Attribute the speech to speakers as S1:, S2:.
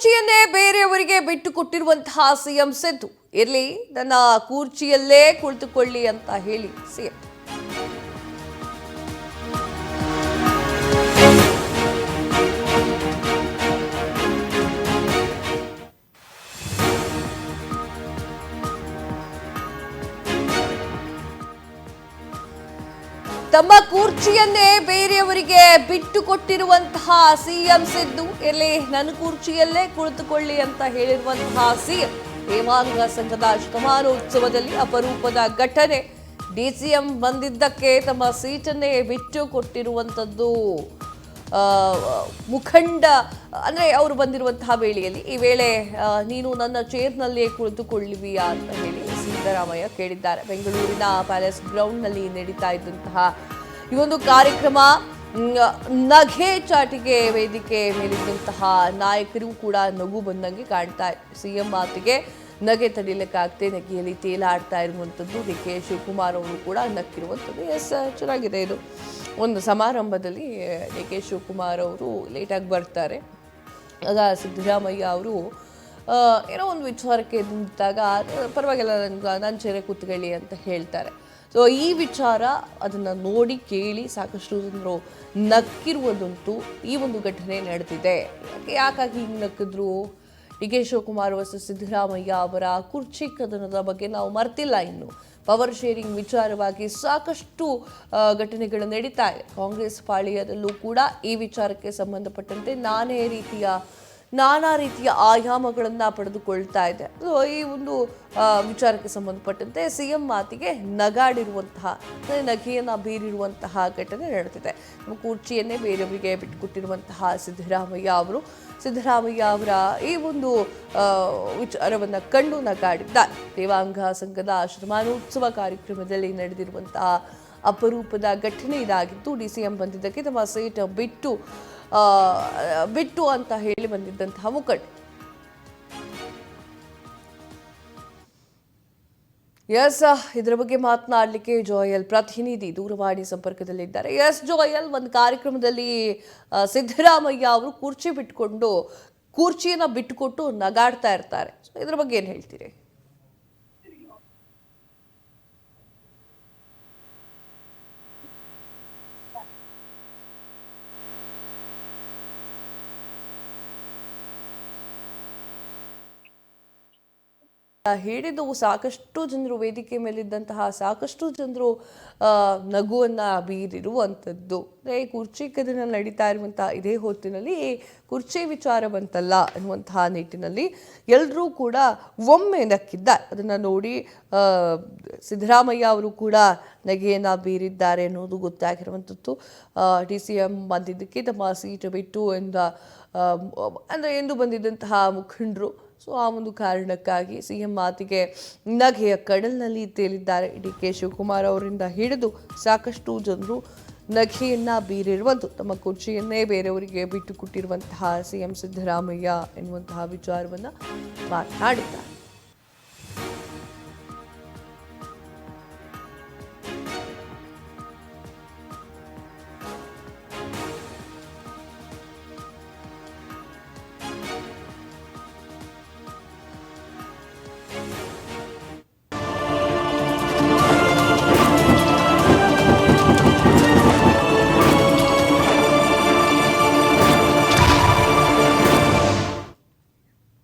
S1: ಕುರ್ಚಿಯನ್ನೇ ಬೇರೆಯವರಿಗೆ ಬಿಟ್ಟು ಕೊಟ್ಟಿರುವಂತಹ ಸಿಎಂ ಸಿದ್ದು. ಇರಲಿ ನನ್ನ ಕುರ್ಚಿಯಲ್ಲೇ ಕುಳಿತುಕೊಳ್ಳಿ ಅಂತ ಹೇಳಿ ಸಿಎಂ. ತಮ್ಮ ಕುರ್ಚಿಯನ್ನೇ ಬೇರೆಯವರಿಗೆ ಬಿಟ್ಟು ಕೊಟ್ಟಿರುವಂತಹ ಸಿಎಂ ಸಿದ್ದು. ಎಲ್ಲಿ ನನ್ನ ಕುರ್ಚಿಯಲ್ಲೇ ಕುಳಿತುಕೊಳ್ಳಿ ಅಂತ ಹೇಳಿರುವಂತಹ ಸಿಎಂ. ದೇವಾಂಗ ಸಂಘದ ಶತಮಾನೋತ್ಸವದಲ್ಲಿ ಅಪರೂಪದ ಘಟನೆ. ಡಿಸಿಎಂ ಬಂದಿದ್ದಕ್ಕೆ ತಮ್ಮ ಸೀಟನ್ನೇ ಬಿಟ್ಟು ಕೊಟ್ಟಿರುವಂಥದ್ದು ಮುಖಂಡ, ಅಂದರೆ ಅವರು ಬಂದಿರುವಂತಹ ವೇಳೆಯಲ್ಲಿ. ಈ ವೇಳೆ ನೀನು ನನ್ನ ಚೇರ್ನಲ್ಲಿಯೇ ಕುಳಿತುಕೊಳ್ಳುವಿಯಾ ಅಂತ ಹೇಳಿ. ಸಿದ್ದರಾಮಯ್ಯ ಕೇಳಿದ್ದಾರೆ. ಬೆಂಗಳೂರಿನ ಪ್ಯಾಲೇಸ್ ಗ್ರೌಂಡ್ನಲ್ಲಿ ನಡೀತಾ ಇದ್ದಂತಹ ಈ ಒಂದು ಕಾರ್ಯಕ್ರಮ ನಗೆ ಚಾಟಿಗೆ ವೇದಿಕೆ ಮೇಲಿದ್ದಂತಹ ನಾಯಕರಿಗೂ ಕೂಡ ನಗು ಬಂದಂಗೆ ಕಾಣ್ತಾ ಸಿಎಂ ಮಾತಿಗೆ ನಗೆ ತಡಿಲಿಕ್ಕಾಗದೆ ನಗೆಯಲ್ಲಿ ತೇಲಾಡ್ತಾ ಇರುವಂಥದ್ದು ಡಿ ಕೆ ಶಿವಕುಮಾರ್ ಅವರು ಕೂಡ ನಕ್ಕಿರುವಂಥದ್ದು. ಎಸ್, ಚೆನ್ನಾಗಿದೆ ಇದು. ಒಂದು ಸಮಾರಂಭದಲ್ಲಿ ಡಿ ಕೆ ಶಿವಕುಮಾರ್ ಅವರು ಲೇಟಾಗಿ ಬರ್ತಾರೆ. ಆಗ ಸಿದ್ದರಾಮಯ್ಯ ಅವರು ಏನೋ ಒಂದು ವಿಚಾರಕ್ಕೆ ನಿಂತಾಗ ಪರವಾಗಿಲ್ಲ ನನ್ಗೆ ನನ್ನ ಚೇರೆ ಕೂತ್ಕೊಳ್ಳಿ ಅಂತ ಹೇಳ್ತಾರೆ. ಸೊ ಈ ವಿಚಾರ ಅದನ್ನು ನೋಡಿ ಕೇಳಿ ಸಾಕಷ್ಟು ಜನರು ನಕ್ಕಿರುವುದಂತೂ ಈ ಒಂದು ಘಟನೆ ನಡೆದಿದೆ. ಯಾಕೆ, ಯಾಕಾಗಿ ಹಿಂಗೆ ನಕ್ಕಿದ್ರು? ಡಿ ಕೆ ಶಿವಕುಮಾರ್ ವರ್ಸಸ್ ಸಿದ್ದರಾಮಯ್ಯ ಅವರ ಕುರ್ಚಿ ಕದನದ ಬಗ್ಗೆ ನಾವು ಮರ್ತಿಲ್ಲ ಇನ್ನು. ಪವರ್ ಶೇರಿಂಗ್ ವಿಚಾರವಾಗಿ ಸಾಕಷ್ಟು ಘಟನೆಗಳು ನಡೀತಾ ಇದೆ. ಕಾಂಗ್ರೆಸ್ ಪಾಳಿಯದಲ್ಲೂ ಕೂಡ ಈ ವಿಚಾರಕ್ಕೆ ಸಂಬಂಧಪಟ್ಟಂತೆ ನಾನೇ ರೀತಿಯ ನಾನಾ ರೀತಿಯ ಆಯಾಮಗಳನ್ನು ಪಡೆದುಕೊಳ್ತಾ ಇದೆ. ಸೊ ಈ ಒಂದು ವಿಚಾರಕ್ಕೆ ಸಂಬಂಧಪಟ್ಟಂತೆ ಸಿ ಎಂ ಮಾತಿಗೆ ನಗಾಡಿರುವಂತಹ, ನಗೆಯನ್ನು ಬೀರಿರುವಂತಹ ಘಟನೆ ನಡೆದಿದೆ. ನಮ್ಮ ಕುರ್ಚಿಯನ್ನೇ ಬೇರೆಯವರಿಗೆ ಬಿಟ್ಟುಕೊಟ್ಟಿರುವಂತಹ ಸಿದ್ದರಾಮಯ್ಯ ಅವರು, ಸಿದ್ದರಾಮಯ್ಯ ಅವರ ಈ ಒಂದು ವಿಚಾರವನ್ನು ಕಂಡು ನಗಾಡಿದ್ದಾರೆ. ದೇವಾಂಗ ಸಂಘದ ಶತಮಾನೋತ್ಸವ ಕಾರ್ಯಕ್ರಮದಲ್ಲಿ ನಡೆದಿರುವಂತಹ ಅಪರೂಪದ ಘಟನೆ ಇದಾಗಿತ್ತು. ಡಿ ಸಿ ಎಂ ಬಂದಿದ್ದಕ್ಕೆ ತಮ್ಮ ಸೀಟ್ ಬಿಟ್ಟು ಬಿಟ್ಟು ಅಂತ ಹೇಳಿ ಬಂದಿದ್ದಂತಹ ಮುಖಂಡ ಎಸ್, ಇದರ ಬಗ್ಗೆ ಮಾತನಾಡಲಿಕ್ಕೆ ಜೋಯಲ್ ಪ್ರತಿನಿಧಿ ದೂರವಾಣಿ ಸಂಪರ್ಕದಲ್ಲಿದ್ದಾರೆ. ಎಸ್, ಜೋಯಲ್, ಒಂದು ಕಾರ್ಯಕ್ರಮದಲ್ಲಿ ಸಿದ್ದರಾಮಯ್ಯ ಅವರು ಕುರ್ಚಿ ಬಿಟ್ಕೊಂಡು, ಕುರ್ಚಿಯನ್ನು ಬಿಟ್ಟುಕೊಟ್ಟು ನಗಾಡ್ತಾ ಇರ್ತಾರೆ. ಇದ್ರ ಬಗ್ಗೆ ಏನು ಹೇಳ್ತೀರಿ? ಹೇಳಿದ್ದು ಸಾಕಷ್ಟು ಜನರು, ವೇದಿಕೆ ಮೇಲಿದ್ದಂತಹ ಸಾಕಷ್ಟು ಜನರು ನಗುವನ್ನು ಬೀರಿರುವಂಥದ್ದು. ಅಂದರೆ ಕುರ್ಚಿ ಕದನ ನಡೀತಾ ಇರುವಂತಹ ಇದೇ ಹೊತ್ತಿನಲ್ಲಿ ಕುರ್ಚಿ ವಿಚಾರ ಬಂತಲ್ಲ ಎನ್ನುವಂತಹ ನಿಟ್ಟಿನಲ್ಲಿ ಎಲ್ಲರೂ ಕೂಡ ಒಮ್ಮೆ ನಕ್ಕಿದ್ದಾರೆ. ಅದನ್ನು ನೋಡಿ ಸಿದ್ದರಾಮಯ್ಯ ಅವರು ಕೂಡ ನಗೆಯನ್ನು ಬೀರಿದ್ದಾರೆ ಅನ್ನೋದು ಗೊತ್ತಾಗಿರುವಂಥದ್ದು. ಡಿ ಸಿ ಎಂ ಬಂದಿದ್ದಕ್ಕೆ ತಮ್ಮ ಸೀಟು ಬಿಟ್ಟು ಎಂದ ಅಂದರೆ, ಎಂದು ಬಂದಿದ್ದಂತಹ ಮುಖಂಡರು ಸೊ ಆ ಒಂದು ಕಾರಣಕ್ಕಾಗಿ ಸಿ ಎಂ ಮಾತಿಗೆ ನಗೆಯ ಕಡಲಿನಲ್ಲಿ ತೇಲಿದ್ದಾರೆ. ಡಿ ಕೆ ಶಿವಕುಮಾರ್ ಅವರಿಂದ ಹಿಡಿದು ಸಾಕಷ್ಟು ಜನರು ನಗೆಯನ್ನ ಬೀರಿರುವಂಥ ತಮ್ಮ ಕುರ್ಚಿಯನ್ನೇ ಬೇರೆಯವರಿಗೆ ಬಿಟ್ಟು ಕೊಟ್ಟಿರುವಂತಹ ಸಿ ಎಂ ಸಿದ್ದರಾಮಯ್ಯ ಎನ್ನುವಂತಹ ವಿಚಾರವನ್ನು ಮಾತನಾಡಿದ್ದಾರೆ.